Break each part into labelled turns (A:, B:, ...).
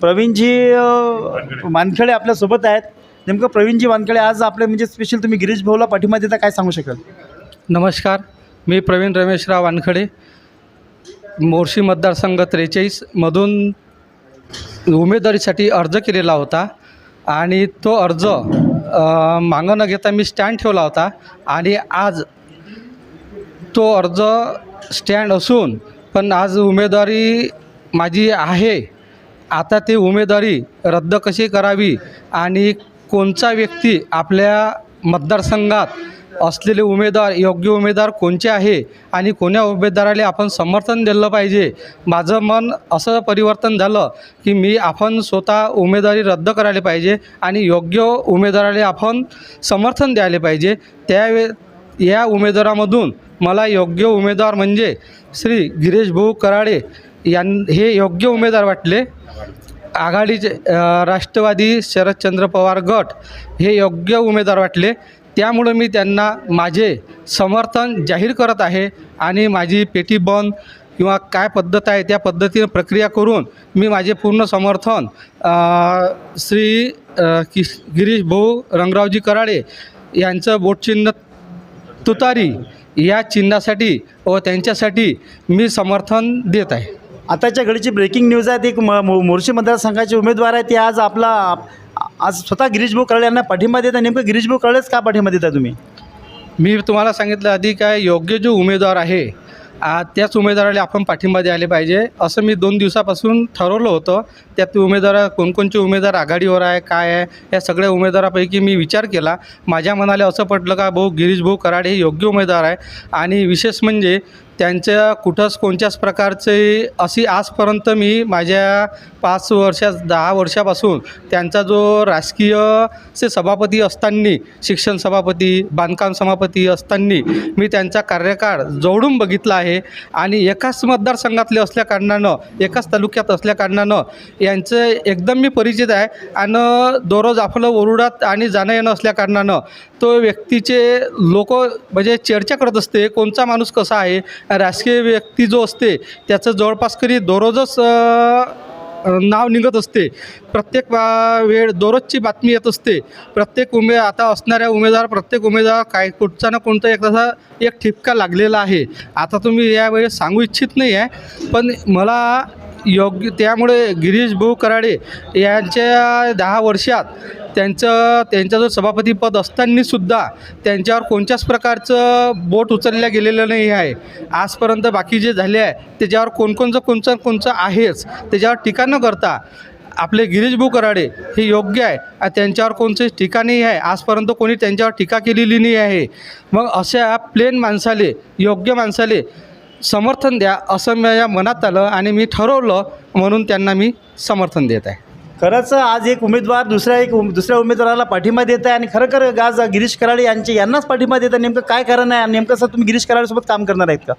A: प्रवीणजी वानखेडे आपल्यासोबत आहेत. नेमकं प्रवीणजी वानखेडे आज आपले म्हणजे स्पेशल तुम्ही गिरीश भाऊला पाठिंबा देता काय सांगू शकाल?
B: नमस्कार. मी प्रवीण रमेशराव वानखडे मोर्शी मतदारसंघ त्रेचाळीसमधून उमेदवारीसाठी अर्ज केलेला होता आणि तो अर्ज मागं न घेता मी स्टँड ठेवला होता आणि आज तो अर्ज स्टँड असून पण आज उमेदवारी माझी आहे. आता ती उमेदवारी रद्द कशी करावी आणि कोणचा व्यक्ती आपल्या मतदारसंघात असलेले उमेदवार योग्य उमेदवार कोणचे आहे आणि कोण्या उमेदवाराला आपण समर्थन दिलं पाहिजे? माझं मन असं परिवर्तन झालं की मी आपण स्वतः उमेदवारी रद्द करायला पाहिजे आणि योग्य उमेदवाराला आपण समर्थन द्यायला पाहिजे. त्यावे या उमेदवारामधून मला योग्य उमेदवार म्हणजे श्री गिरीश भाऊ कराडे यां हे योग्य उमेदवार वाटले. आघाडीचे राष्ट्रवादी शरदचंद्र पवार गट हे योग्य उमेदवार वाटले. त्यामुळं मी त्यांना माझे समर्थन जाहीर करत आहे आणि माझी पेटी बंद किंवा काय पद्धत आहे त्या पद्धतीने प्रक्रिया करून मी माझे पूर्ण समर्थन श्री किश गिरीश भाऊ रंगरावजी कराडे यांचं बोटचिन्ह तुतारी या चिन्हासाठी व त्यांच्यासाठी मी समर्थन देत आहे.
A: आताच्या घडीची ब्रेकिंग न्यूज आहे. एक म मो- मोर्शी मतदारसंघाचे उमेदवार आहे ते आज आपला आज स्वतः गिरीश भाऊ कळले यांना पाठिंबा देता नेमकं गिरीश भाऊ कळलेच का पाठिंबा देता तुम्ही?
B: मी तुम्हाला सांगितलं आधी काय योग्य जो उमेदवार आहे आ, त्याच उमेदवाराला आपण पाठिंबा द्यायला पाहिजे. असं मी दोन दिवसापासून ठरवलं होतं. त्यात उमेदवार कोणकोणचे उमेदवार आघाडीवर आहे काय आहे या सगळ्या उमेदवारापैकी मी विचार केला. माझ्या मनाला असं पटलं का भाऊ गिरीश भाऊ कराडे हे योग्य उमेदवार आहे. आणि विशेष म्हणजे त्यांच्या कुठंच कोणत्याच प्रकारचे अशी आजपर्यंत मी माझ्या पाच वर्षा दहा वर्षापासून त्यांचा जो राजकीय से सभापती असताना शिक्षण सभापती बांधकाम सभापती असताना मी त्यांचा कार्यकाळ जवळून बघितला आहे. आणि एकाच मतदारसंघातले असल्याकारणानं एकाच तालुक्यात असल्याकारणानं यांचं एकदम मी परिचित आहे. आणि दररोज आपलं ओरुडात आणि जाणं येणं असल्याकारणानं तो व्यक्तीचे लोक म्हणजे चर्चा करत असते कोणचा माणूस कसा आहे राजकीय व्यक्ती जो असते त्याचं जवळपास कधी दररोजच नाव निघत असते. प्रत्येक वेळ दररोजची बातमी येत असते. प्रत्येक उमे आता असणाऱ्या उमेदवार प्रत्येक उमेदवार काय कुठचा ना कोणता एक तसा एक ठिपका लागलेला आहे. आता तुम्ही यावेळेस सांगू इच्छित नाही आहे पण मला योग्य त्यामुळे गिरीश भाऊ कराडे यांच्या दहा वर्षात त्यांचं त्यांचा जो सभापतीपद असतानासुद्धा त्यांच्यावर कोणत्याच प्रकारचं बोट उचलल्या गेलेलं नाही आहे. आजपर्यंत बाकी जे झाले आहे त्याच्यावर कोणकोणचं कोणचं कोणचं आहेच त्याच्यावर टीका न करता आपले गिरीश कराडे हे योग्य आहे आणि त्यांच्यावर कोणतेच टीका नाही आहे. आजपर्यंत कोणी त्यांच्यावर टीका केलेली नाही आहे. मग अशा प्लेन माणसाले योग्य माणसाले समर्थन द्या असं माझ्या मनात आलं आणि मी ठरवलं म्हणून त्यांना मी समर्थन देत आहे.
A: खरंच आज एक उमेदवार दुसऱ्या एक उम- दुसऱ्या उमेदवाराला पाठिंबा देत आहे आणि खरं खरं आज गिरीश कराडे यांचे यांनाच पाठिंबा देत आहे. नेमकं काय कारण आहे? नेमकं सर तुम्ही गिरीश कराडसोबत काम करणार आहेत का?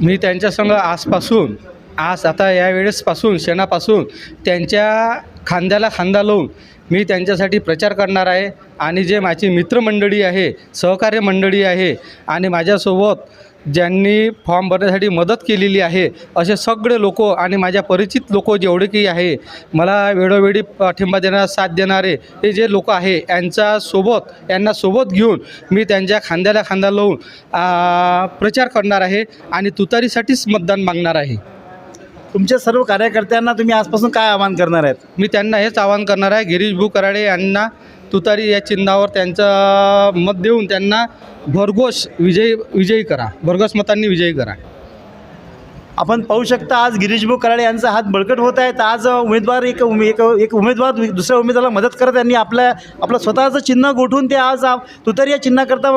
B: मी त्यांच्यासंग आजपासून आज आता यावेळेसपासून शेणापासून क्षणापासून त्यांच्या खांद्याला खांदा लावून मी त्यांच्यासाठी प्रचार करणार आहे. आणि जे माझी मित्रमंडळी आहे सहकार्य मंडळी आहे आणि माझ्यासोबत ज्यांनी फॉर्म भरण्यासाठी मदत केलेली आहे असे सगळे लोक आणि माझ्या परिचित लोक जेवढे काही आहे मला वेळोवेळी पाठिंबा देणारा साथ देणारे हे जे लोक आहे यांचा सोबत यांना सोबत घेऊन मी त्यांच्या खांद्याला खांदा लावून प्रचार करणार आहे आणि तुतारीसाठीच मतदान मागणार आहे.
A: तुमच्या सर्व कार्यकर्त्यांना तुम्ही आजपासून काय आवाहन करणार आहेत?
B: मी त्यांना हेच आवाहन करणार आहे गिरीश भू कराडे यांना तुतारी या चिन्हावर त्यांचं मत देऊन त्यांना भरघोस विजयी विजयी करा. भरघोस मतांनी विजयी करा.
A: आपण पाहू शकता आज गिरीशभाऊ कराळे कराडे यांचा हात बळकट होत आहे. तर आज उमेदवार एक उमे एक एक उमेदवार दुसऱ्या उमेदवाराला मदत करत त्यांनी आपल्या आपलं स्वतःचं चिन्ह गोठून ते आज तुतारी या चिन्हाकरता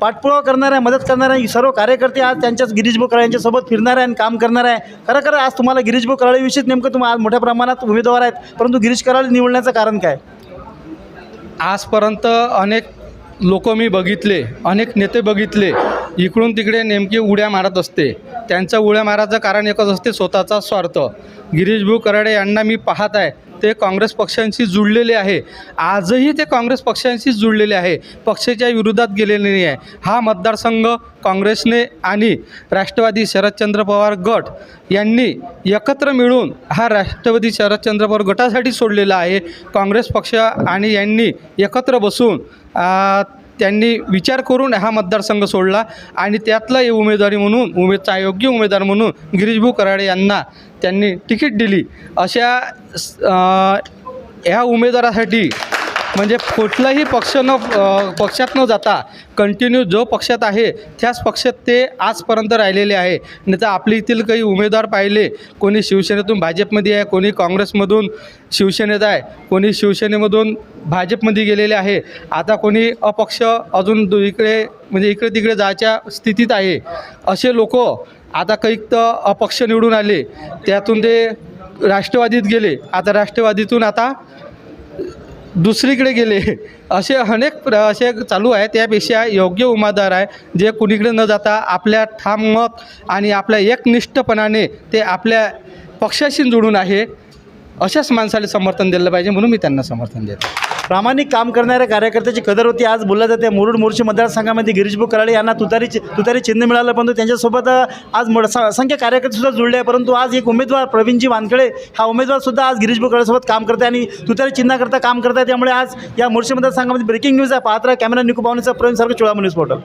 A: पाठपुरावा करणार आहे मदत करणार आहे. सर्व कार्यकर्ते आज त्यांच्याच गिरीशभाऊ कराडे यांच्यासोबत फिरणार आहे आणि काम करणार आहे. खरं खरं आज तुम्हाला गिरीशभाऊ कराडेविषयीच नेमकं तुम्हाला आज मोठ्या प्रमाणात उमेदवार आहेत. परंतु गिरीश कराडे निवडण्याचं कारण काय?
B: आजपर्यंत अनेक लोक मी बघितले अनेक नेते बघितले इकडून तिकडे नेमकी उड्या मारत असते. त्यांचं उड्या मारायचं कारण एकच असते स्वतःचा स्वार्थ. गिरीश भाऊ कराडे यांना मी पाहत आहे ते काँग्रेस पक्षांशी जुळलेले आहे. आजही ते काँग्रेस पक्षांशी जुळलेले आहे. पक्षाच्या विरोधात गेलेले नाही आहे. हा मतदारसंघ काँग्रेसने आणि राष्ट्रवादी शरदचंद्र पवार गट यांनी एकत्र मिळून हा राष्ट्रवादी शरदचंद्र पवार गटासाठी सोडलेला आहे. काँग्रेस पक्ष आणि यांनी एकत्र बसून त्यांनी विचार करून हा मतदारसंघ सोडला आणि त्यातला उमेदवारी म्हणून उमेदचा योग्य उमेदवार म्हणून गिरीशभाऊ कराडे यांना त्यांनी तिकीट दिली. अशा ह्या उमेदवारासाठी म्हणजे कुठलाही पक्ष न पक्षात न जाता कंटिन्यू जो पक्षात आहे त्याच पक्षात ते आजपर्यंत राहिलेले आहे. नाही तर आपल्या येथील काही उमेदवार पाहिले कोणी शिवसेनेतून भाजपमध्ये आहे कोणी काँग्रेसमधून शिवसेनेत आहे कोणी शिवसेनेमधून भाजपमध्ये गेलेले आहे. आता कोणी अपक्ष अजून इकडे म्हणजे इकडे तिकडे जायच्या स्थितीत आहे. असे लोक आता काही तर अपक्ष निवडून आले त्यातून ते राष्ट्रवादीत गेले. आता राष्ट्रवादीतून आता दुसरीकडे गेले. असे अनेक प्र असे चालू आहे. त्यापेक्षा योग्य उमेदवार आहे. जे कुणीकडे न जाता आपल्या ठाम मत आणि आपल्या एकनिष्ठपणाने ते आपल्या पक्षाशी जोडून आहे. अशाच माणसाला समर्थन दिलं पाहिजे म्हणून मी त्यांना समर्थन देतो.
A: प्रामाणिक काम करणाऱ्या कार्यकर्त्याची कदर होती आज बोललं जाते. मुरुड मोर्चे मतदारसंघामध्ये गिरीशभाऊ कराळे यांना तुतारी तुतारी चिन्ह मिळालं परंतु त्यांच्यासोबत आज मड स- असंख्य कार्यकर्तेसुद्धा जुळले आहे परंतु आज एक उमेदवार प्रवीणजी वानखळे हा उमेदवारसुद्धा आज गिरीशभाऊ कराळेसोबत काम करते आणि तुतारी चिन्हाकरता काम करत आहे त्यामुळे आज या मोर्चे मतदारसंघामध्ये ब्रेकिंग न्यूज आहे. पाहत राहा. कॅमेरा निकू पाहुणेचा प्रवीण सारखं चोळा न्यूज पोर्टल.